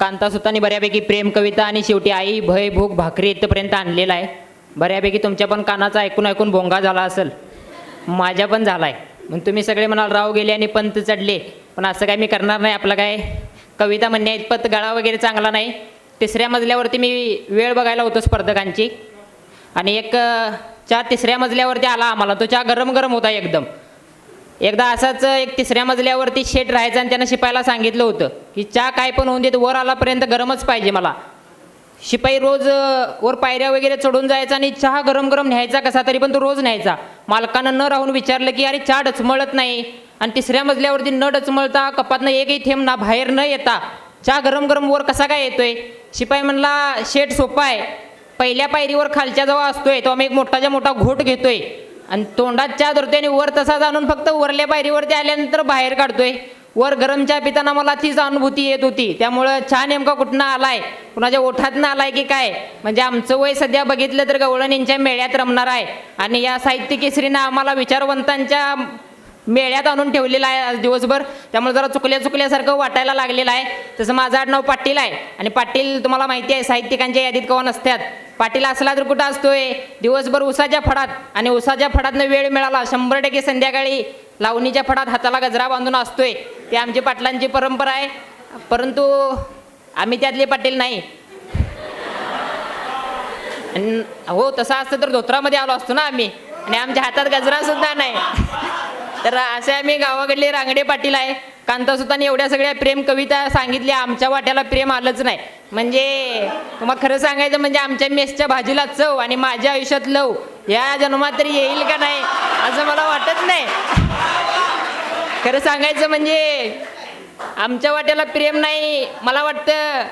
कांतासुतांनी बऱ्यापैकी प्रेम कविता आणि शेवटी आई भय भूक भाकरी इथपर्यंत आणलेला आहे. बऱ्यापैकी तुमच्या पण कानाचा ऐकून ऐकून भोंगा झाला असेल. माझ्या पण झाला आहे मग तुम्ही सगळे म्हणाल राव गेले आणि पंत चढले. पण असं काय मी करणार नाही आपलं काय? कविता म्हणणे इतपत गळा वगैरे चांगला नाही. तिसऱ्या मजल्यावरती मी वेळ बघायला होतो स्पर्धकांची. आणि एक चहा तिसऱ्या मजल्यावरती आला आम्हाला. तो चहा गरम गरम होता एकदम. एकदा असाच एक तिसऱ्या मजल्यावरती शेट राहायचं आणि त्यानं शिपायला सांगितलं होतं की चहा काय पण होऊन देत वर आलापर्यंत गरमच पाहिजे मला. शिपाई रोज वर पायऱ्या वगैरे चढून जायचा आणि चहा गरम गरम न्यायचा कसा तरी पण तो रोज न्यायचा. मालकानं न राहून विचारलं की अरे चहा डचमळत नाही. आणि तिसऱ्या मजल्यावरती न डचमळता कपातनं एकही थेंब ना बाहेर न येता चहा गरम गरम वर कसा काय येतोय? शिपाई म्हणला शेट सोपा आहे. पहिल्या पायरीवर खालच्या जवळ असतोय तो आम्ही एक मोठाच्या मोठा घोट घेतोय. आणि तोंडात चहा धरतोय आणि वर तसा जाणून फक्त वरल्या पायरीवरती आल्यानंतर बाहेर काढतोय. वर गरम चहा पिताना मला तीच अनुभूती येत होती. त्यामुळं चहा नेमका कुठनं आलाय? कुणाच्या ओठातनं आलाय की काय? म्हणजे आमचं वय सध्या बघितलं तर गवळण यांच्या मेळ्यात रमणार आहे. आणि या साहित्य केसरीनं आम्हाला विचारवंतांच्या मेळ्यात आणून ठेवलेला आहे आज दिवसभर. त्यामुळे जरा चुकल्या चुकल्यासारखं वाटायला लागलेलं आहे. तसं माझं आडनाव पाटील आहे. आणि पाटील तुम्हाला माहिती आहे साहित्यिकांच्या यादीत कवा नसतात. पाटील असला तर कुठं असतोय? दिवसभर उसाच्या फडात. आणि उसाच्या फडातनं वेळ मिळाला शंभर टक्के संध्याकाळी लावणीच्या फडात हाताला गजरा बांधून असतोय. ते आमची पाटलांची परंपरा आहे. परंतु आम्ही त्यातले पाटील नाही. हो तसं असतं तर धोत्रामध्ये आलो असतो ना आम्ही. आणि आमच्या हातात गजरा सुद्धा नाही. तर असे आम्ही गावाकडले रांगडे पाटील आहे. कांतासुतांनी एवढ्या सगळ्या प्रेम कविता सांगितल्या. आमच्या वाट्याला प्रेम आलंच नाही. म्हणजे तुम्हाला खरं सांगायचं म्हणजे आमच्या मेसच्या भाजीला चव आणि माझ्या आयुष्यात लव या जन्मात तरी येईल का नाही असं मला वाटत नाही. खरं सांगायचं म्हणजे आमच्या वाट्याला प्रेम नाही. मला वाटतं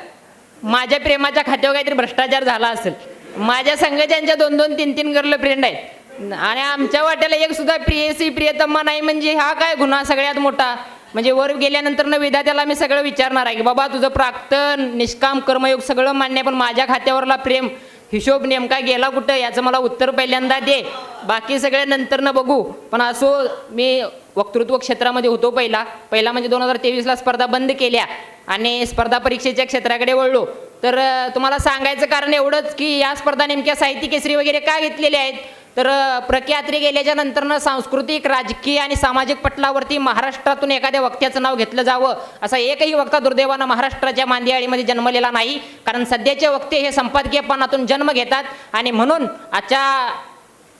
माझ्या प्रेमाच्या खात्यावर काहीतरी भ्रष्टाचार झाला असेल. माझ्या संघाच्यांच्या दोन दोन तीन तीन गर्ल फ्रेंड आहेत. आणि आमच्या वाट्याला एक सुद्धा प्रियसी प्रियतम्मा नाही म्हणजे हा काय गुन्हा सगळ्यात मोठा? म्हणजे वर गेल्यानंतर न विधात्याला मी सगळं विचारणार आहे की बाबा तुझं प्राक्तन निष्काम कर्मयोग सगळं मान्य आहे, पण माझ्या खात्यावरला प्रेम हिशोब नेमका गेला कुठं? याचं मला उत्तर पहिल्यांदा दे. बाकी सगळे नंतर न बघू. पण असो मी वक्तृत्व क्षेत्रामध्ये होतो पहिला. पहिला म्हणजे दोन हजार तेवीसला स्पर्धा बंद केल्या आणि स्पर्धा परीक्षेच्या क्षेत्राकडे वळलो. तर तुम्हाला सांगायचं कारण एवढंच की या स्पर्धा नेमक्या साहित्य केसरी वगैरे का घेतलेल्या आहेत? तर अ, प्रख्यात्री गेल्याच्या नंतरनं सांस्कृतिक राजकीय आणि सामाजिक पटलावरती महाराष्ट्रातून एखाद्या वक्त्याचं नाव घेतलं जावं असा एकही वक्ता दुर्दैवानं महाराष्ट्राच्या मांदियाळीमध्ये जन्मलेला नाही. कारण सध्याचे वक्ते हे संपादकीयपणातून जन्म घेतात आणि म्हणून आजच्या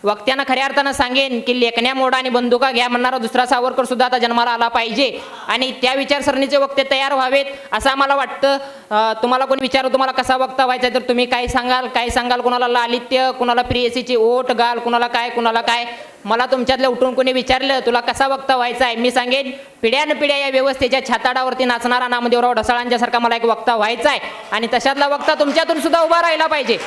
वक्त्यानं खऱ्या अर्थानं सांगेन की लेखण्या मोडा आणि बंदुका घ्या म्हणणारा दुसरा सावरकर सुद्धा आता जन्माला आला पाहिजे. आणि त्या विचारसरणीचे वक्ते तयार व्हावेत असं आम्हाला वाटतं. तुम्हाला कोणी विचारू तुम्हाला कसा वक्ता व्हायचा तर तुम्ही काय सांगाल काय सांगाल कुणाला लालित्य कुणाला प्रियसीची ओट गाल कुणाला काय कुणाला काय? मला तुमच्यातल्या उठून कोणी विचारलं तुला कसा वक्ता व्हायचा आहे? मी सांगेन पिढ्यान पिढ्या या व्यवस्थेच्या छाताडावरती नाचणारा नामदेवराव ढसाळांच्या सारखा मला एक वक्ता व्हायचा आहे. आणि तशातला वक्ता तुमच्यातून सुद्धा उभा राहिला पाहिजे.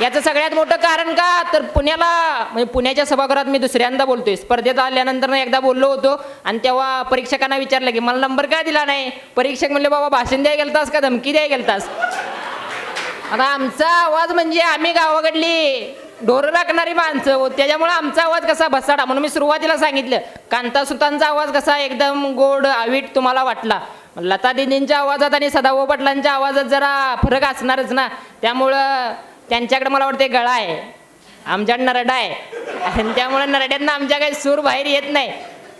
याचं सगळ्यात मोठं कारण का? तर पुण्याला म्हणजे पुण्याच्या सभागृहात मी दुसऱ्यांदा बोलतोय. स्पर्धेत आल्यानंतर ना एकदा बोललो होतो. आणि तेव्हा परीक्षकांना विचारलं की मला नंबर काय दिला नाही? परीक्षक म्हणले बाबा भाषण द्याय गेलतास का? धमकी द्याय गेलतास? आता आमचा आवाज म्हणजे आम्ही गावाकडली. ढोरं राखणारी माणसं हो त्याच्यामुळे आमचा आवाज कसा बसाडा म्हणून मी सुरुवातीला सांगितलं कांतासुतांचा आवाज कसा एकदम गोड आवीट तुम्हाला वाटला? लता दिदींच्या आवाजात आणि सदाभाऊ पाटलांच्या आवाजात जरा फरक असणारच ना? त्यामुळं त्यांच्याकडे मला वाटते गळा आहे. आमच्याकडे नरडा आहे. आणि त्यामुळे नरड्यांना आमच्या काही सूर बाहेर येत नाही.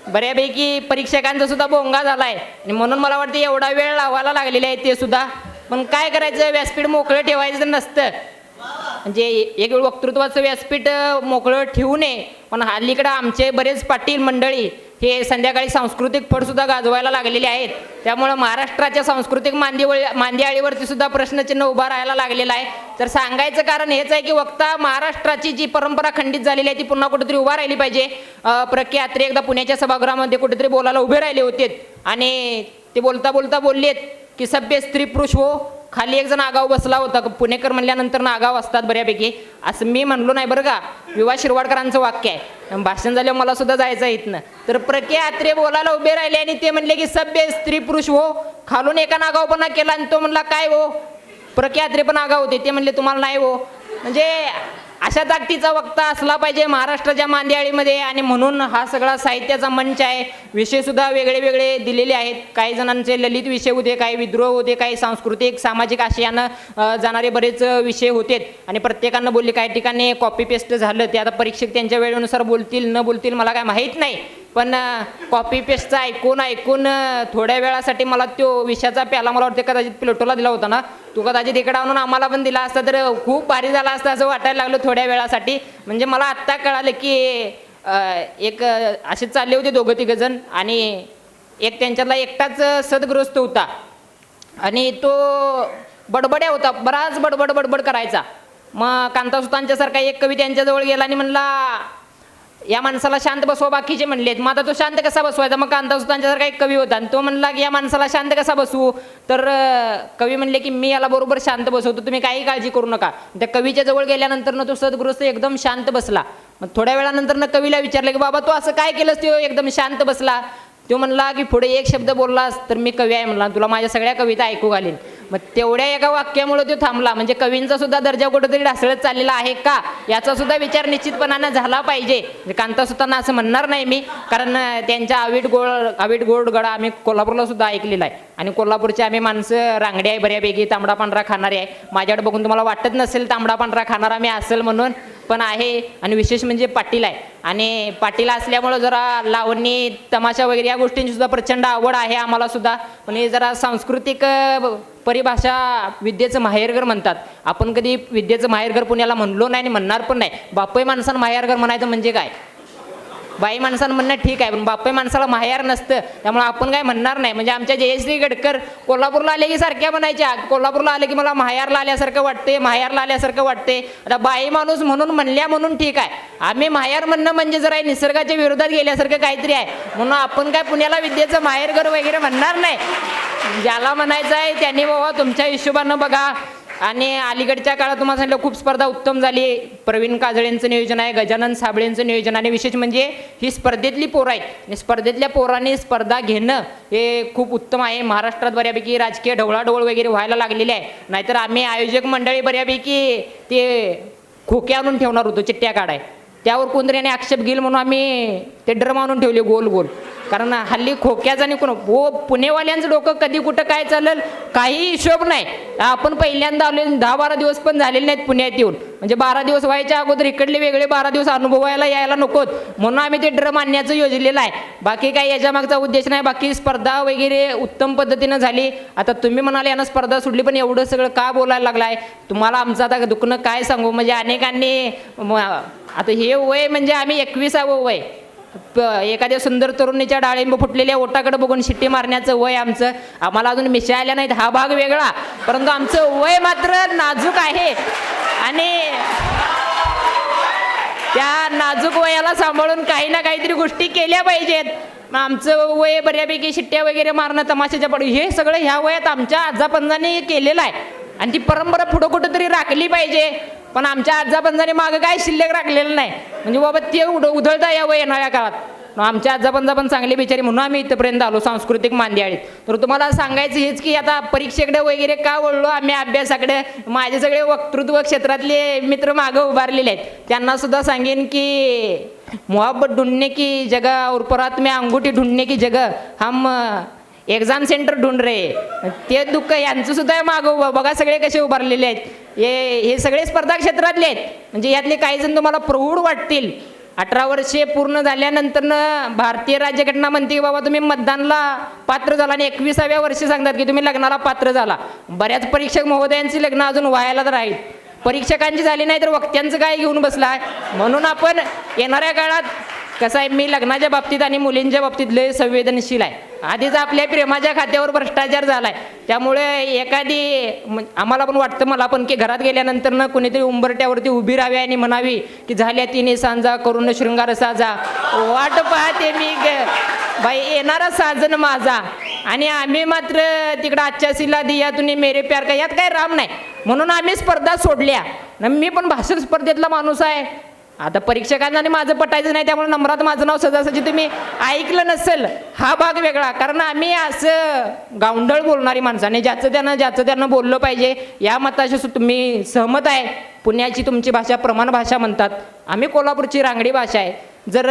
बऱ्यापैकी परीक्षकांचा सुद्धा बोंगा आहे आणि म्हणून मला वाटतं एवढा वेळ लावायला लागलेला आहे ते सुद्धा. पण काय करायचं? व्यासपीठ मोकळं ठेवायचं नसतं. म्हणजे एक वेळ वक्तृत्वाचं व्यासपीठ मोकळं ठेवू नये पण हल्लीकडं आमचे बरेच पाटील मंडळी हे संध्याकाळी सांस्कृतिक फडसुद्धा गाजवायला लागलेले आहेत. त्यामुळं महाराष्ट्राच्या सांस्कृतिक मांदिवळ मांदियाळीवरती सुद्धा प्रश्नचिन्ह उभा राहायला लागलेला आहे. तर सांगायचं कारण हेच आहे की वक्ता महाराष्ट्राची जी परंपरा खंडित झालेली आहे ती पुन्हा कुठेतरी उभा राहिली पाहिजे. अं, यात्रे एकदा पुण्याच्या सभागृहामध्ये कुठेतरी बोलायला उभे राहिले होते. आणि ते बोलता बोलता बोललेत की सभ्य स्त्री पुरुष हो खाली एक जण आगाव बसला होता. पुणेकर म्हणल्यानंतर ना आगाव असतात बऱ्यापैकी. असं मी म्हणलो नाही बरं का. विवा शिरवाडकरांचं वाक्य आहे. भाषण झाल्यावर मला सुद्धा जायचं आहे इथनं. तर प्रके आत्रे बोलायला उभे राहिले आणि ते म्हणले की सभ्य स्त्री पुरुष हो. खालून एका नागावपणा केला आणि तो म्हणला काय हो? प्रके आत्रे पण आगाव होते. ते म्हणले तुम्हाला नाही हो. म्हणजे अशा ताकदीचा वक्ता असला पाहिजे महाराष्ट्राच्या मांदियाळीमध्ये. आणि म्हणून हा सगळा साहित्याचा मंच आहे. विषयसुद्धा वेगळे वेगळे दिलेले आहेत. काही जणांचे ललित विषय होते काही विद्रोह होते काही सांस्कृतिक सामाजिक आशयानं जाणारे बरेच विषय होते आणि प्रत्येकानं बोलले काही ठिकाणी कॉपी पेस्ट झालं. ते आता परीक्षक त्यांच्या वेळेनुसार बोलतील न बोलतील मला काय माहीत नाही. पण कॉपी पेस्टचा ऐकून ऐकून थोड्या वेळासाठी मला तो विषयाचा प्याला मला वाटते कदाचित प्लेटोला दिला होता ना. तू कदाचित इकडे आणून आम्हाला पण दिला असता तर खूप भारी झाला असता असं वाटायला लागलं थोड्या वेळासाठी. म्हणजे मला आत्ता कळालं की एक अ, असे चालले होते दोघं तिघंजण आणि एक त्यांच्यातला एकटाच सदग्रस्त होता. आणि तो बडबड्या होता बराच बडबड बडबड करायचा. मग कांतासुतांच्यासारखा एक कवी त्यांच्याजवळ गेला आणि म्हणला या माणसाला शांत बसवा बाकीचे म्हणलेत मग आता तो शांत कसा बसवायचा? मग कांतासुतांच्या सुतांच्यासारखा एक कवी होता आणि तो म्हणला की या माणसाला शांत कसा बसवू? तर कवी म्हणले की मी याला बरोबर शांत बसवतो तुम्ही काही काळजी करू नका. त्या कवीच्या जवळ गेल्यानंतर ना तो सदगृहस्थ एकदम शांत बसला. मग थोड्या वेळानंतर ना कवीला विचारलं की बाबा तू असं काय केलंस? तो एकदम शांत बसला. तो म्हणला की पुढे एक शब्द बोललास तर मी कवी आहे म्हणला. तुला माझ्या सगळ्या कविता ऐकू घालीन. मग तेवढ्या एका वाक्यामुळे तो थांबला. म्हणजे कवींचा सुद्धा दर्जा कुठेतरी ढासळत चाललेला आहे का? याचा सुद्धा विचार निश्चितपणानं झाला पाहिजे. म्हणजे कांतासुतांना असं म्हणणार नाही मी. कारण त्यांच्या आवीट गोळ आवीट गोड गडा आम्ही कोल्हापूरला सुद्धा ऐकलेला आहे. आणि कोल्हापूरचे आम्ही माणसं रांगडी आहे बऱ्यापैकी तांबडा पांढरा खाणारे आहे. माझ्याकडे बघून तुम्हाला वाटत नसेल तांबडा पांढरा खाणारा मी असेल म्हणून पण आहे आणि विशेष म्हणजे पाटील आहे. आणि पाटील असल्यामुळं जरा लावणी तमाशा वगैरे या गोष्टींची सुद्धा प्रचंड आवड आहे आम्हाला सुद्धा. पण हे जरा सांस्कृतिक परिभाषा विद्येचं माहेरघर म्हणतात. आपण कधी विद्येचं माहेरघर पुण्याला म्हणलो नाही आणि म्हणणार पण नाही. बापय माणसानं माहेरघर म्हणायचं म्हणजे काय? बाई माणसानं म्हणणं ठीक आहे पण बापय माणसाला माहेर नसतं. त्यामुळे आपण काय म्हणणार नाही. म्हणजे आमच्या जयश्री गडकर कोल्हापूरला आले की सारख्या म्हणायच्या. कोल्हापूरला आले की मला माहेरला आल्यासारखं वाटते माहेरला आल्यासारखं वाटते. आता बाई माणूस म्हणून म्हणल्या म्हणून ठीक आहे. आम्ही माहेर म्हणणं म्हणजे जरा निसर्गाच्या विरोधात गेल्यासारखं काहीतरी आहे. म्हणून आपण काय पुण्याला विद्येचं माहेरघर वगैरे म्हणणार नाही. ज्याला म्हणायचं आहे त्यांनी बाबा तुमच्या हिशोबानं बघा. आणि अलीकडच्या काळात तुम्हाला सांगितलं खूप स्पर्धा उत्तम झाली. प्रवीण काजळेंचं नियोजन आहे गजानन साबळेंचं नियोजन आणि विशेष म्हणजे ही स्पर्धेतली पोरं आहेत. आणि स्पर्धेतल्या पोरांनी स्पर्धा घेणं हे खूप उत्तम आहे. महाराष्ट्रात बऱ्यापैकी राजकीय ढवळाढवळ वगैरे व्हायला लागलेली आहे. नाहीतर आम्ही आयोजक मंडळी बऱ्यापैकी ते खोके आणून ठेवणार होतो चिट्ट्या काढाय. त्यावर कोणतरी याने आक्षेप घेईल म्हणून आम्ही ते ड्रम आणून ठेवले गोल गोल. कारण हल्ली खोक्याचा आणि कोण हो पुणेवाल्यांचं डोकं कधी कुठं काय चालेल? काही हिशोब नाही. आपण पहिल्यांदा आले दहा बारा दिवस पण झालेले नाहीत पुण्यात येऊन. म्हणजे बारा दिवस व्हायच्या अगोदर इकडले वेगळे बारा दिवस अनुभवायला यायला नकोत. म्हणून आम्ही ते ड्रम आणण्याचं योजलेलं आहे. बाकी काही याच्या मागचा उद्देश नाही. बाकी स्पर्धा वगैरे उत्तम पद्धतीनं झाली. आता तुम्ही म्हणाले यानं स्पर्धा सुटली पण एवढं सगळं का बोलायला लागलाय? तुम्हाला आमचं आता दुखणं काय सांगू? म्हणजे अनेकांनी आता हे वय म्हणजे आम्ही एकविसावं वय. प- एखाद्या सुंदर तरुणीच्या डाळिंब फुटलेल्या ओटाकडे बघून शिट्टी मारण्याचं वय आमचं. आम्हाला अजून मिशा आल्या नाहीत हा भाग वेगळा. परंतु आमचं वय मात्र नाजूक आहे. आणि त्या नाजूक वयाला सांभाळून काही ना काहीतरी गोष्टी केल्या पाहिजेत. मग आमचं वय बऱ्यापैकी शिट्ट्या वगैरे मारणं तमाशाच्या पडू हे सगळं ह्या वयात आमच्या आजापंजाने केलेलं आहे. आणि ती परंपरा पुढं कुठंतरी राखली पाहिजे. पण आमच्या आजापंजाने मागं काय शिल्लक राखलेलं नाही. म्हणजे बाबा ते उड उधळता या येणाऱ्या काळात. आमच्या आजापंजा पण चांगले बिचारे म्हणून आम्ही इथपर्यंत आलो सांस्कृतिक मांदियाळीत. तर तुम्हाला सांगायचं हेच की आता परीक्षेकडे वगैरे का वळलो? आम्ही अभ्यासाकडे माझे सगळे वक्तृत्व क्षेत्रातले मित्र मागं उभारलेले आहेत. त्यांना सुद्धा सांगेन की मोहब्बत ढूंढणे की जगह और परात में अंगूठी की जग हम एक्झाम सेंटर ढूंढ रे. ते दुःख यांचं सुद्धा मागं बघा सगळे कसे उभारलेले आहेत. हे हे सगळे स्पर्धा क्षेत्रातले आहेत. म्हणजे यातले काही जण तुम्हाला प्रौढ वाटतील. अठरा वर्षे पूर्ण झाल्यानंतर भारतीय राज्यघटना म्हणते की बाबा तुम्ही मतदानला पात्र झाला आणि एकविसाव्या वर्षी सांगतात की तुम्ही लग्नाला पात्र झाला. बऱ्याच परीक्षक महोदयांची लग्न अजून व्हायला तर आहेत. परीक्षकांची झाली नाही तर वक्त्यांचं काय घेऊन बसलाय? म्हणून आपण येणाऱ्या काळात कसं आहे मी लग्नाच्या बाबतीत आणि मुलींच्या बाबतीत लय संवेदनशील आहे. आधीच आपल्या प्रेमाच्या खात्यावर भ्रष्टाचार झाला आहे त्यामुळे एखादी आम्हाला पण वाटतं मला पण की घरात गेल्यानंतर ना कुणीतरी उंबरट्यावरती उभी राहावी आणि म्हणावी की झाल्या तिने सांजा करून शृंगार साजा. वाट पाहते मी ग. बाई येणारा साजन माझा. आणि आम्ही मात्र तिकडं आजच्या सिला दिया तुम्ही मेरे प्यार का? यात काही राम नाही. म्हणून आम्ही स्पर्धा सोडल्या. न मी पण भाषण स्पर्धेतला माणूस आहे. आता परीक्षकांना आणि माझं पटायचं नाही त्यामुळे नम्रात माझं नाव सजासजी तुम्ही ऐकलं नसेल हा भाग वेगळा. कारण आम्ही असं गावंडळ बोलणारी माणसं आणि ज्याचं त्यांना ज्याचं त्यांना बोललं पाहिजे या मताशी तुम्ही सहमत आहे. पुण्याची तुमची भाषा प्रमाण भाषा म्हणतात. आम्ही कोल्हापूरची रांगडी भाषा आहे. जर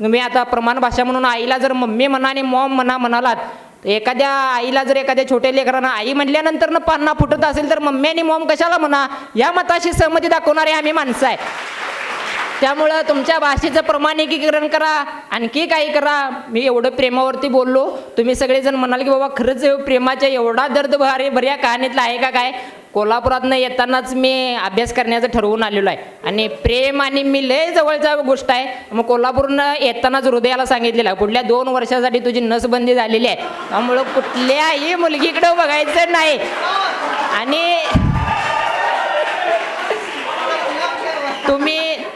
तुम्ही आता प्रमाण भाषा म्हणून आईला जर मम्मी म्हणा आणि मॉम म्हणा म्हणालात एखाद्या आईला जर एखाद्या छोट्या लेकरांना आई म्हटल्यानंतर पान्ना फुटत असेल तर मम्मी आणि मॉम कशाला म्हणा? या मताशी सहमती दाखवणारे आम्ही माणसं आहे. त्यामुळं तुमच्या भाषेचं प्रमाणिकीकरण करा आणखी काही करा. मी एवढं प्रेमावरती बोललो. तुम्ही सगळेजण म्हणाल की बाबा खरंच प्रेमाच्या एवढा दर्द भारे बऱ्या कहाणीतला आहे का काय? कोल्हापुरातनं येतानाच मी अभ्यास करण्याचं ठरवून आलेलो आहे. आणि प्रेम आणि मी लय जवळचा गोष्ट आहे. मग कोल्हापूरनं येतानाच हृदयाला सांगितलेलं आहे. पुढल्या दोन वर्षासाठी तुझी नसबंदी झालेली आहे. त्यामुळं कुठल्याही मुलगीकडं बघायचं नाही. आणि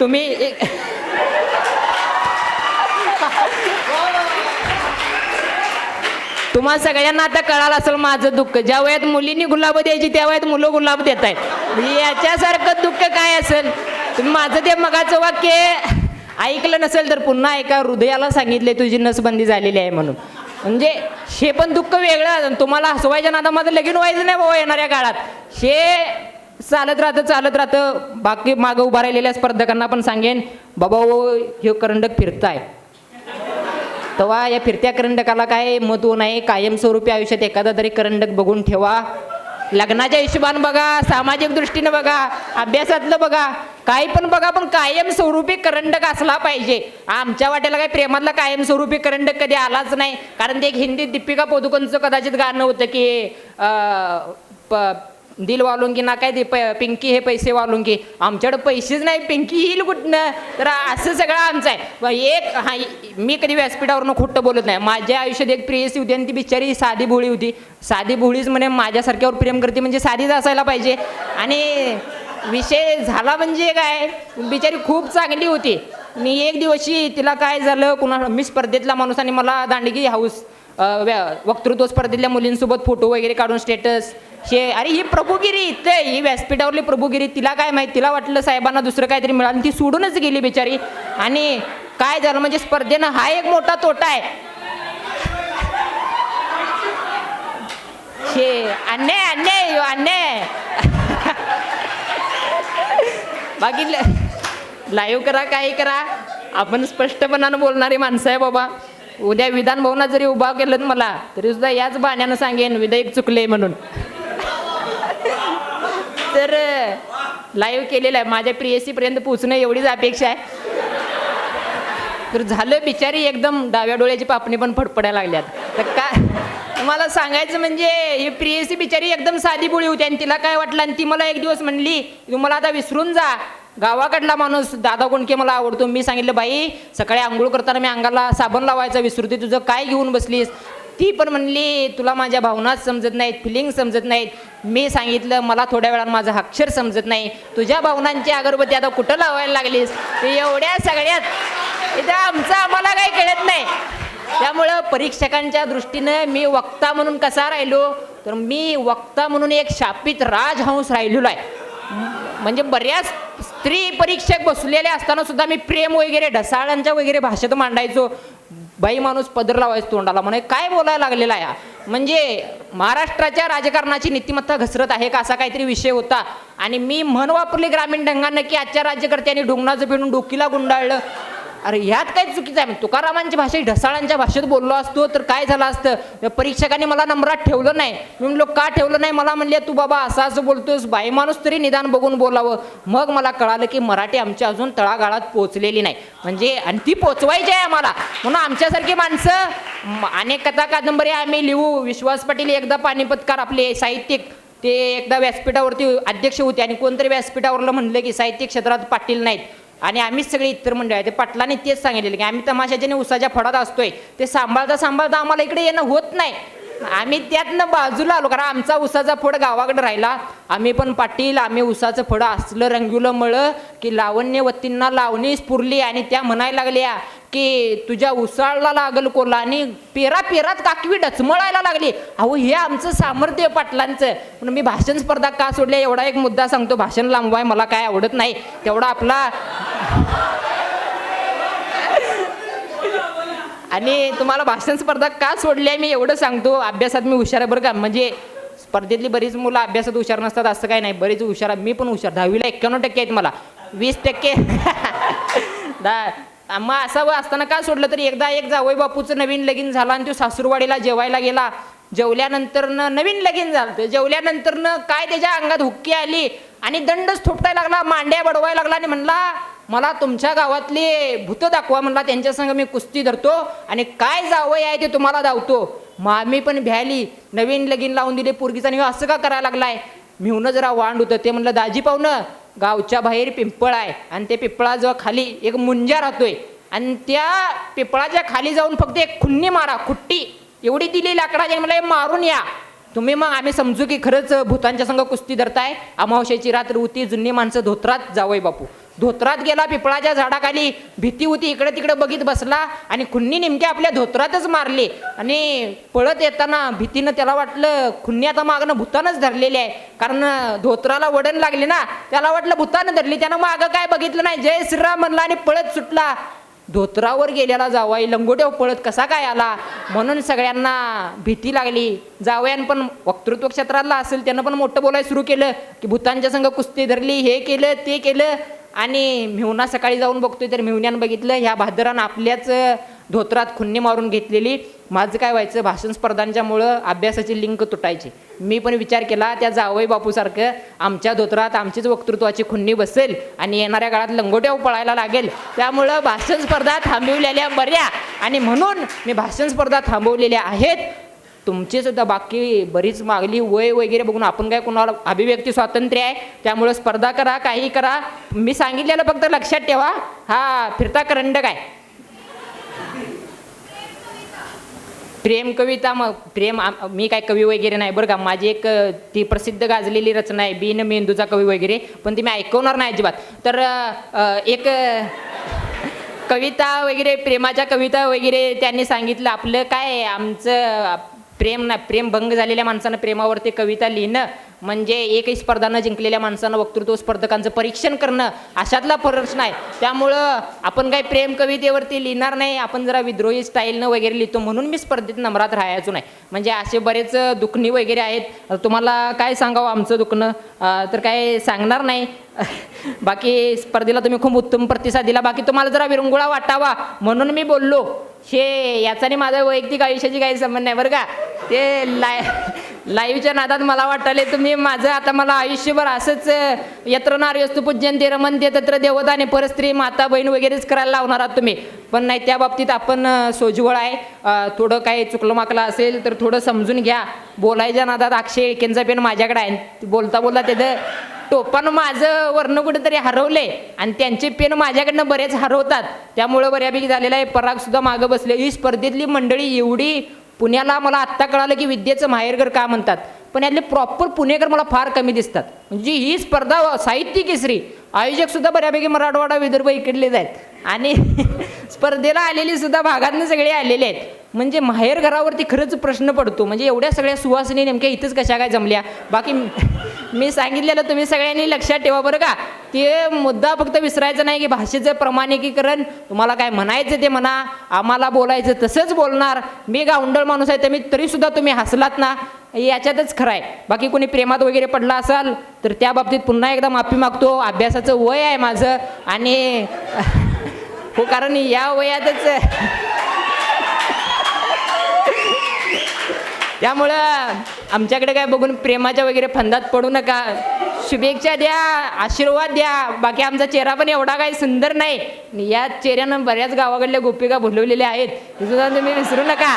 तुम्ही एक- तुम्हा सगळ्यांना आता कळालं असेल माझं दुःख. ज्या वयात मुलींनी गुलाब द्यायची त्या वयात मुलं गुलाब देत आहेत. याच्यासारखं दुःख काय असेल? तुम्ही माझं ते मगाचं वाक्य ऐकलं नसेल तर पुन्हा एका हृदयाला सांगितले तुझी नसबंदी झालेली आहे म्हणून. म्हणजे हे पण दुःख वेगळं तुम्हाला हसवायच्या नादा माझं लगीन व्हायचं नाही बाबा येणाऱ्या काळात. हे चालत राहतं चालत राहतं. बाकी मागं उभा राहिलेल्या स्पर्धकांना पण सांगेन बाबा हो हे करंडक फिरताय. तेव्हा या फिरत्या करंडकाला काय महत्त्व नाही कायमस्वरूपी आयुष्यात एखादा तरी करंडक बघून ठेवा. लग्नाच्या हिशोबानं बघा सामाजिक दृष्टीनं बघा अभ्यासातलं बघा काही पण बघा पण कायमस्वरूपी करंडक असला पाहिजे. आमच्या वाट्याला काही प्रेमातला कायमस्वरूपी करंडक कधी आलाच नाही. कारण ते एक हिंदी दीपिका पदुकोणचं कदाचित गाणं होतं की प- दिल वालून की ना काय दे प पिंकी हे पैसे वालून की आमच्याकडे पैसेच नाही पिंकी येईल कुठनं? तर असं सगळं आमचं आहे. एक हा मी कधी व्यासपीठावरनं खोटं बोलत नाही. माझ्या आयुष्यात एक प्रेयसी होती आणि ती बिचारी साधी भोळी होती. साधी भोळीच म्हणे माझ्यासारख्यावर प्रेम करते म्हणजे साधीच असायला पाहिजे. आणि विषय झाला म्हणजे काय? बिचारी खूप चांगली होती. मी एक दिवशी तिला काय झालं कुणा मी स्पर्धेतला माणूस आणि मला दांडगी हाऊस व्या- वक्तृत्व स्पर्धेतल्या मुलींसोबत फोटो वगैरे काढून स्टेटस हे अरे ही प्रभुगिरी इथे ही व्यासपीठावरली प्रभुगिरी तिला काय माहिती? तिला वाटलं साहेबांना दुसरं काहीतरी मिळालं ती सोडूनच गेली बिचारी. आणि काय झालं म्हणजे स्पर्धेनं हा एक मोठा तोटा आहे. हे अन्याय अन्याय अन्याय. बाकी लाईव्ह करा काही करा. आपण स्पष्टपणानं बोलणारी माणसं आहे बाबा. उद्या विधान भवनात जरी उभा केलं मला तरी सुद्धा याच बाण्यानं सांगेन विधेयक चुकले म्हणून. तर लाईव्ह केलेलं आहे. माझ्या प्रियसीपर्यंत पोचणं एवढीच अपेक्षा आहे. तर झालं बिचारी एकदम डाव्या डोळ्याची पापणी पण फडफडायला लागल्यात. तर काय मला सांगायचं म्हणजे ही प्रियसी बिचारी एकदम साधी बोळी होती आणि तिला काय वाटलं? आणि ती मला एक दिवस म्हणली तू मला आता विसरून जा. गावाकडला माणूस दादा कोणके मला आवडतो. मी सांगितलं बाई सकाळी आंघोळ करताना मी अंगाला साबण लावायचा विसरते तुझं काय घेऊन बसलीस? ती पण म्हणली तुला माझ्या भावनाच समजत नाहीत फिलिंग समजत नाहीत. मी सांगितलं मला थोड्या वेळात माझं अक्षर समजत नाही. तुझ्या भावनांची अगरबत्ती आता कुठं लावायला लागलीस? तू एवढ्या सगळ्यात इथं आमचं आम्हाला काही कळत नाही. त्यामुळं परीक्षकांच्या दृष्टीनं मी वक्ता म्हणून कसा राहिलो? तर मी वक्ता म्हणून एक शापित राजहंस राहिलेलो आहे. म्हणजे बऱ्याच स्त्री परीक्षक बसलेले असताना सुद्धा मी प्रेम वगैरे ढसाळांच्या वगैरे भाषेत मांडायचो. बाई माणूस पदर लावायचं तोंडाला म्हणे काय बोलायला लागलेला आहे म्हणजे महाराष्ट्राच्या राजकारणाची नीतिमत्ता घसरत आहे का असा काहीतरी विषय होता. आणि मी म्हण वापरली ग्रामीण ढंगानं की आजच्या राज्यकर्त्यांनी डोंगणाचं पिणून डोकीला गुंडाळलं. अरे ह्यात काय चुकीचं आहे? तुकारामांची भाषेत ढसाळांच्या भाषेत बोललो असतो तर काय झालं असतं? परीक्षकाने मला नंबरात ठेवलं नाही. मी म्हणलो का ठेवलं नाही? मला म्हणले तू बाबा असं असं बोलतोस बाई माणूस तरी निदान बघून बोलावं. मग मला कळालं की मराठी आमची अजून तळागाळात पोचलेली नाही. म्हणजे आणि ती पोचवायची आहे आम्हाला. म्हणून आमच्यासारखी माणसं अनेक कथा कादंबरी आम्ही लिहू. विश्वास पाटील एकदा पाणीपतकार आपले साहित्यिक ते एकदा व्यासपीठावरती अध्यक्ष होते. आणि कोणतरी व्यासपीठावरलं म्हणलं की साहित्य क्षेत्रात पाटील नाहीत. आणि आम्हीच सगळे इतर मंडळ आहे ते पाटलाने तेच सांगितलेलं की आम्ही तमाशाच्याने उसाच्या फडात असतोय. ते सांभाळता सांभाळता आम्हाला इकडे येणं होत नाही. आम्ही त्यातनं बाजूला आलो कारण आमचा उसाचा फड गावाकडे राहिला. आम्ही पण पाटील आम्ही उसाचं फड असलं रंगुलं मळ की लावण्यवतींना लावणीच पुरली आणि त्या म्हणायला लागल्या की तुझ्या उसाळला लागल कोला आणि पेरा पेरात काकवी डचमळायला लागली. अहो हे आमचं सामर्थ्य आहे पाटलांचं. म्हणून मी भाषण स्पर्धा का सोडल्या? एवढा एक मुद्दा सांगतो भाषण लांबवाय मला काय आवडत नाही. तेवढा आपला आणि तुम्हाला भाषण स्पर्धा का सोडली आहे मी एवढं सांगतो. अभ्यासात मी हुशार आहे बरं का. म्हणजे स्पर्धेतली बरीच मुलं अभ्यासात हुशार नसतात असं काही नाही. बरीच हुशार आहे मी पण हुशार. दहावीला एक्क्याण्णव टक्के आहेत मला. वीस टक्के. दा मग असावं असताना का सोडलं तरी एकदा एक जावई बापूचं नवीन लगीन झालं आणि तो सासूरवाडीला जेवायला गेला. जेवल्यानंतरनं नवीन लगीन झालं. जेवल्यानंतरनं काय त्याच्या अंगात हुक्की आली आणि दंडच थोपटायला लागला मांड्या बडवायला लागला आणि म्हणला मला तुमच्या गावातले भूतं दाखवा म्हणला त्यांच्या संग मी कुस्ती धरतो आणि काय जावय आहे ते तुम्हाला धावतो मग आम्ही पण भ्याली नवीन लगीन लावून दिले पोरगीचा आणि असं का करायला लागलाय? मिळून जरा वांड होतं ते म्हणलं दाजी पाहुणं गावच्या बाहेर पिंपळ आहे आणि ते पिंपळाजवळ खाली एक मुंजा राहतोय आणि त्या पिंपळाच्या खाली जाऊन फक्त एक खुन्नी मारा खुट्टी. एवढी दिली लाकडाची मला मारून या. तुम्ही मग आम्ही समजू की खरंच भूतांच्या संग कुस्ती धरताय अमावश्याची रात्र होती जुनी माणसं धोत्रात जावय बापू. धोत्रात गेला पिपळाच्या झाडाखाली भीती होती इकडे तिकडे बघित बसला आणि खुन्नी नेमक्या आपल्या धोत्रातच मारले. आणि पळत येताना भीतीनं त्याला वाटलं खुन्नी आता मागणं भूतानच धरलेली आहे. कारण धोत्राला वडण लागले ना त्याला वाटलं भूतानं धरली. त्यानं मागं काय बघितलं नाही. जय श्रीराम म्हणला आणि पळत सुटला. धोत्रावर गेलेला जावाई लंगोट्यावर पळत कसा काय आला? म्हणून सगळ्यांना भीती लागली. जावयान पण वक्तृत्व क्षेत्रातला असेल त्यानं पण मोठं बोलायला सुरू केलं की भूतांच्या संग कुस्ती धरली हे केलं ते केलं. आणि मेहुना सकाळी जाऊन बघतोय तर मेहुण्यानं बघितलं ह्या भादरानं आपल्याच धोत्रात खुन्नी मारून घेतलेली. माझं काय व्हायचं भाषण स्पर्धांच्यामुळं अभ्यासाची लिंक तुटायची. मी पण विचार केला त्या जावई बापूसारखं आमच्या धोत्रात आमचीच वक्तृत्वाची खुन्नी बसेल आणि येणाऱ्या काळात लंगोट्या पळायला लागेल. त्यामुळं भाषण स्पर्धा थांबवलेल्या बऱ्या. आणि म्हणून मी भाषण स्पर्धा थांबवलेल्या आहेत. तुमचीसुद्धा बाकी बरीच मागली वय वगैरे बघून आपण काय कोणाला अभिव्यक्ती स्वातंत्र्य आहे त्यामुळं स्पर्धा करा काही करा. मी सांगितलेलं फक्त लक्षात ठेवा. हा फिरता करंड काय प्रेम कविता मग प्रेम मी काय कवी वगैरे नाही बरं का. माझी एक ती प्रसिद्ध गाजलेली रचना आहे बीन मेंदूचा कवी वगैरे पण ती मी ऐकवणार नाही अजिबात. तर एक कविता वगैरे प्रेमाच्या कविता वगैरे त्यांनी सांगितलं. आपलं काय आमचं प्रेम ना प्रेमभंग झालेल्या माणसानं प्रेमावरती कविता लिहिणं म्हणजे एकही स्पर्धा न जिंकलेल्या माणसानं वक्तृत्व स्पर्धकांचं परीक्षण करणं अशातला प्रश्न आहे त्यामुळं आपण काही प्रेम कवितेवरती लिहिणार नाही आपण जरा विद्रोही स्टाईलनं वगैरे लिहितो म्हणून मी स्पर्धेत नम्रात राहायचो नाही. म्हणजे असे बरेच दुखणी वगैरे आहेत. तुम्हाला काय सांगावं आमचं दुखणं? तर काय सांगणार नाही. बाकी स्पर्धेला तुम्ही खूप उत्तम प्रतिसाद दिला. बाकी तुम्हाला जरा विरंगुळा वाटावा म्हणून मी बोललो. हे याचा आणि माझ्या वैयक्तिक आयुष्याची काही संबंध नाही बरं का? ते लाय लाईव्हच्या नादात मला वाटले तुम्ही माझं आता मला आयुष्यभर असंच अं, यत्र नार्यस्तु पूज्यंते रमनते तत्र देवताने परस्त्री माता बहीण वगैरेच करायला लावणार आहात तुम्ही. पण नाही त्या बाबतीत आपण सोज्वळ आहे. थोडं काही चुकलं माकलं असेल तर थोडं समजून घ्या. बोलायच्या नादात अक्षय एकेंचा पेन माझ्याकडे आहे. बोलता बोलता त्याचं टोपानं माझं वर्ण कुठेतरी हरवलंय आणि त्यांचे पेन माझ्याकडनं बरेच हरवतात. त्यामुळं बऱ्यापैकी झालेला आहे. पराग सुद्धा मागं बसले. ही स्पर्धेतली मंडळी एवढी पुण्याला मला आत्ता कळालं की विद्येचं माहेरघर का म्हणतात. पण यातले प्रॉपर पुणेकर मला फार कमी दिसतात. म्हणजे ही स्पर्धा साहित्य केसरी आयोजक सुद्धा बऱ्यापैकी मराठवाडा विदर्भ इकडलेच आहेत. आणि स्पर्धेला आलेली सुद्धा भागातनं सगळे आलेले आहेत. म्हणजे माहेर घरावरती खरंच प्रश्न पडतो. म्हणजे एवढ्या सगळ्या सुवासिनी नेमक्या इथंच कशा काय जमल्या? बाकी मी सांगितलेलं तुम्ही सगळ्यांनी लक्षात ठेवा बरं का. ते मुद्दा फक्त विसरायचा नाही की भाषेचं प्रमाणिकीकरण तुम्हाला काय म्हणायचं ते म्हणा आम्हाला बोलायचं तसंच बोलणार. मी गावंडळ माणूस आहे तर मी तरीसुद्धा तुम्ही हसलात ना याच्यातच खरं आहे बाकी कोणी प्रेमात वगैरे पडला असाल तर त्या बाबतीत पुन्हा एकदा माफी मागतो. अभ्यासाचं वय आहे माझं आणि हो कारण या वयातच त्यामुळं आमच्याकडे काय बघून प्रेमाच्या वगैरे फंदात पडू नका. शुभेच्छा द्या आशीर्वाद द्या. बाकी आमचा चेहरा पण एवढा काही सुंदर नाही. या चेहऱ्यानं बऱ्याच गावाकडल्या गोपिका भुलवलेल्या आहेत. हे सुद्धा तुम्ही विसरू नका.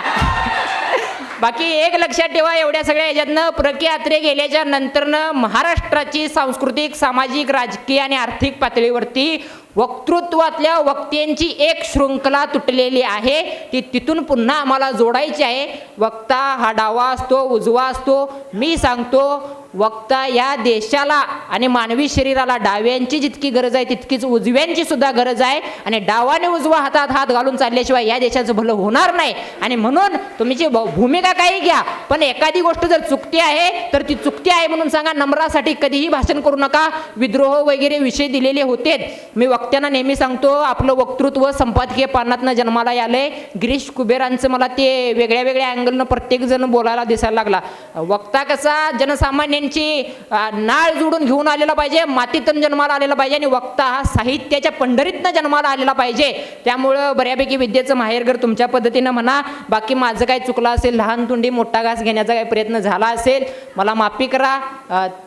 बाकी एक लक्षात ठेवा एवढ्या सगळ्या ह्याच्यातनं प्रख्यात्रे गेल्याच्या नंतरनं महाराष्ट्राची सांस्कृतिक सामाजिक राजकीय आणि आर्थिक पातळीवरती वक्तृत्वातल्या वक्त्यांची एक शृंखला तुटलेली आहे. ती तिथून पुन्हा आम्हाला जोडायची आहे. वक्ता हा डावा असतो उजवा असतो. मी सांगतो वक्ता या देशाला आणि मानवी शरीराला डाव्यांची जितकी गरज आहे तितकीच उजव्यांची सुद्धा गरज आहे. आणि डावाने उजवा हातात हात घालून चालल्याशिवाय या देशाचं भलं होणार नाही. आणि म्हणून तुमची भ- भूमिका काही घ्या पण एखादी गोष्ट जर चुकती आहे तर ती चुकती आहे म्हणून सांगा नम्रासाठी कधीही भाषण करू नका. विद्रोह वगैरे विषय दिलेले होते मी वक्त्यांना नेहमी सांगतो आपलं वक्तृत्व संपादकीय पानातनं जन्माला आलंय गिरीश कुबेरांचं मला ते वेगळ्या वेगळ्या अँगलनं प्रत्येक जण बोलायला दिसायला लागला. वक्ता कसा जनसामान्य अ, नाळ जोडून घेऊन आलेला पाहिजे मातीतून जन्माला आलेला पाहिजे आणि वक्ता हा साहित्याच्या पंढरीतनं जन्माला आलेला पाहिजे. त्यामुळं बऱ्यापैकी विद्येचं माहेरघर तुमच्या पद्धतीनं म्हणा बाकी माझं काय चुकलं असेल लहान तुंडी मोठा घास घेण्याचा काही प्रयत्न झाला असेल मला माफी करा.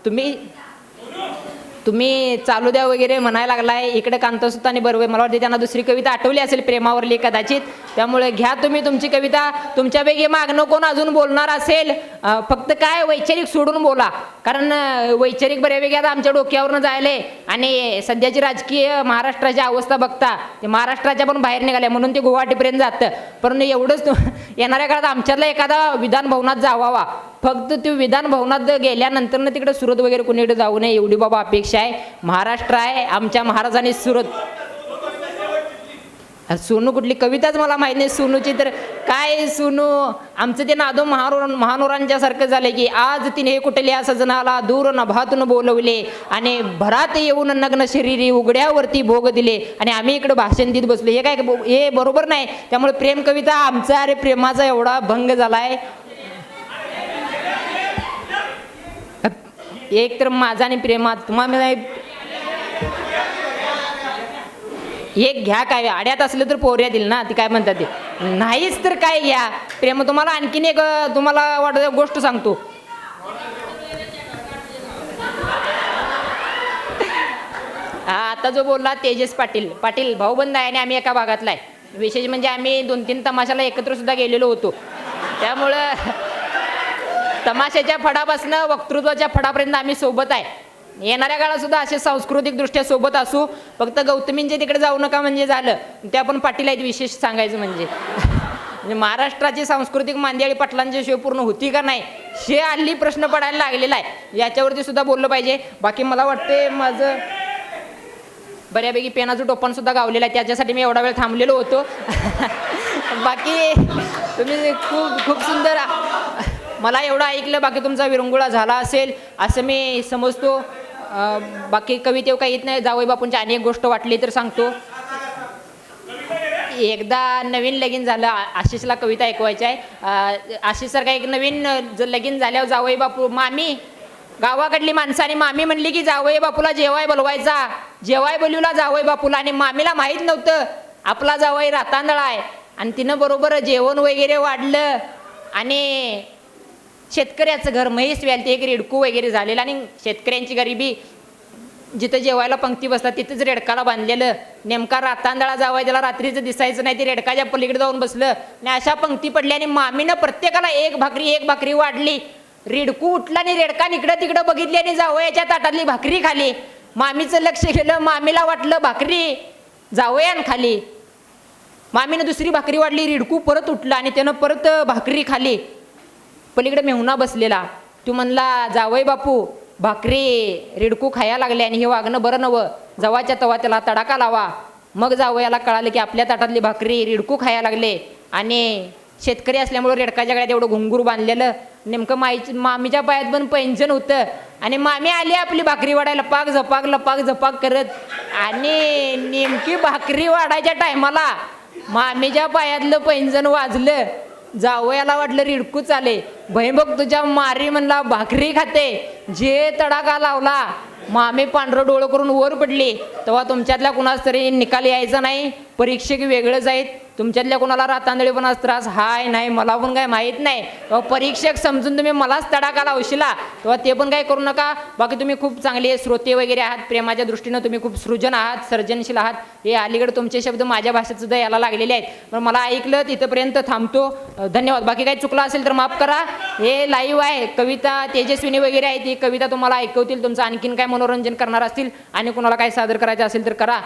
तुम्ही तुम्ही चालू द्या वगैरे म्हणायला लागलाय. इकडे आणि बरोबर मला वाटते त्यांना दुसरी कविता आठवली असेल प्रेमावरली कदाचित. त्यामुळे घ्या तुम्ही तुमची कविता. तुमच्यापैकी मागणं कोण अजून बोलणार असेल? फक्त काय वैचारिक सोडून बोला. कारण वैचारिक बऱ्यापैकी आता आमच्या डोक्यावरनं जायले आणि सध्याची राजकीय महाराष्ट्राची अवस्था बघता ते महाराष्ट्राच्या पण बाहेर निघाले म्हणून ते गुवाहाटीपर्यंत जातं. परंतु एवढंच येणाऱ्या काळात आमच्यातला एखादा विधान भवनात जावावा. फक्त ते विधान भवनात गेल्यानंतर ना तिकडे सुरत वगैरे कुणीकडे जाऊ नये एवढी बाबा अपेक्षा आहे. महाराष्ट्र आहे आमच्या महाराजांनी सुरत. सोनू कुठली कविताच मला माहीत नाही सोनूची तर काय सोनू? आमचं ते नादो महानोर महानोरांच्या सारखं झालंय की आज तिने कुठल्या सजनाला दूर नभातून बोलवले आणि भरात येऊन नग्न शरीरी उघड्यावरती भोग दिले आणि आम्ही इकडे भाषण देत बसलो. हे काय बो- हे बरोबर नाही. त्यामुळे प्रेम कविता आमचा अरे प्रेमाचा एवढा भंग झाला आहे एक तर माझा आणि प्रेमात तुम्हाला एक घ्या काय आड्यात असलं तर पोऱ्या दिल ना ती काय म्हणतात ते. नाहीच तर काय घ्या. प्रेम तुम्हाला आणखीन एक तुम्हाला वाटत गोष्ट सांगतो. हा आता जो बोलला तेजस पाटील. पाटील भाऊबंद आहे आणि आम्ही एका भागातला आहे. विशेष म्हणजे आम्ही दोन तीन तमाशाला एकत्र सुद्धा गेलेलो होतो. त्यामुळं तमाशाच्या फडापासनं वक्तृत्वाच्या फडापर्यंत आम्ही सोबत आहे. येणाऱ्या काळात सुद्धा असे सांस्कृतिक दृष्ट्या सोबत असू. फक्त गौतमींचे तिकडे जाऊ नका म्हणजे झालं. त्या पण पाटील आहेत विशेष सांगायचं म्हणजे. म्हणजे महाराष्ट्राची सांस्कृतिक मांदियाळी पाटलांची शिव पूर्ण होती का नाही हे हल्ली प्रश्न पडायला लागलेला आहे. याच्यावरती सुद्धा बोललं पाहिजे. बाकी मला वाटते माझं बऱ्यापैकी पेनाचं टोपण सुद्धा गावलेलं आहे. त्याच्यासाठी मी एवढा वेळ थांबलेलो होतो. बाकी तुम्ही खूप खूप सुंदर मला एवढं ऐकलं बाकी तुमचा विरंगुळा झाला असेल असं मी समजतो. बाकी कवितेव काही येत नाही. जावई बापूंची अनेक गोष्ट वाटली तर सांगतो. एकदा नवीन लगीन झालं आशिषला कविता ऐकवायची आहे आशिष सारखा एक नवीन लगीन झाल्यावर जावई बापू मामी गावाकडली माणसाने मामी म्हणली की जावई बापूला जेवाय बोलवायचा जेवाय बोलूला जावई बापूला आणि मामीला माहीत नव्हतं. आपला जावई रातांदळा आहे आणि तिनं बरोबर जेवण वगैरे वाढलं. आणि शेतकऱ्याचं घर महेश व्याल ते एक रेडकू वगैरे झालेलं आणि शेतकऱ्यांची गरिबी. जिथं जेवायला पंक्ती बसतात तिथंच रेडकाला बांधलेलं. नेमका रातांदळा जावाय त्याला रात्रीचं दिसायचं नाही ते रेडकाच्या पलीकडे जाऊन बसलं. आणि अशा पंक्ती पडल्या आणि मामीनं प्रत्येकाला एक भाकरी एक भाकरी वाढली. रेडकू उठला आणि रेडका इकडं तिकडं बघितली आणि जावयाच्या ताटातली भाकरी खाली. मामीचं लक्ष गेलं मामीला वाटलं भाकरी जावयान खाली. मामीनं दुसरी भाकरी वाढली रिडकू परत उठला आणि त्यानं परत भाकरी खाली. पलीकडे मेहुणा बसलेला. तू म्हणला जावय बापू भाकरी रिडकू खाया लागले आणि हे वागणं बरं नवं जवाच्या तवा त्याला तडाका लावा. मग जावयाला कळालं की आपल्या ताटातली भाकरी रिडकू खाया लागले. आणि शेतकरी असल्यामुळं रेडकाच्या गळ्यात एवढं घुंगूर बांधलेलं. नेमकं माईचं मामीच्या पायात पण पैंजण होतं. आणि मामी आली आपली भाकरी वाढायला पाक झपाक लपाक झपाक करत. आणि नेमकी भाकरी वाढायच्या टायमाला मामीच्या पायातलं पैंजण वाजलं. जावयाला वाटलं रिडकूच आले. भैबक तुझ्या मारी म्हणला भाकरी खाते. जे तडाखा लावला मामी पांढरं डोळं करून वर पडली. तेव्हा तुमच्यातल्या कुणाच तरी निकाल यायचा नाही. परीक्षक वेगळंच आहेत तुमच्यातल्या कोणाला रातांदळीपणाचा त्रास? हाय नाही मला पण काय माहीत नाही. तेव्हा परीक्षक समजून तुम्ही मलाच तडाका लावशिला. तेव्हा ते पण काय करू नका. बाकी तुम्ही खूप चांगले श्रोते वगैरे आहात. प्रेमाच्या दृष्टीनं तुम्ही खूप सृजन आहात सर्जनशील आहात. हे अलीकडे तुमचे शब्द माझ्या भाषेत सुद्धा यायला लागलेले आहेत. पण मला ऐकलं तिथपर्यंत थांबतो. धन्यवाद. बाकी काही चुकलं असेल तर माफ करा. हे लाईव्ह आहे. कविता तेजस्विनी वगैरे आहे ती. कविता तुम्हाला ऐकवतील. तुमचं आणखीन काय मनोरंजन करणार असतील आणि कोणाला काय सादर करायचं असेल तर करा.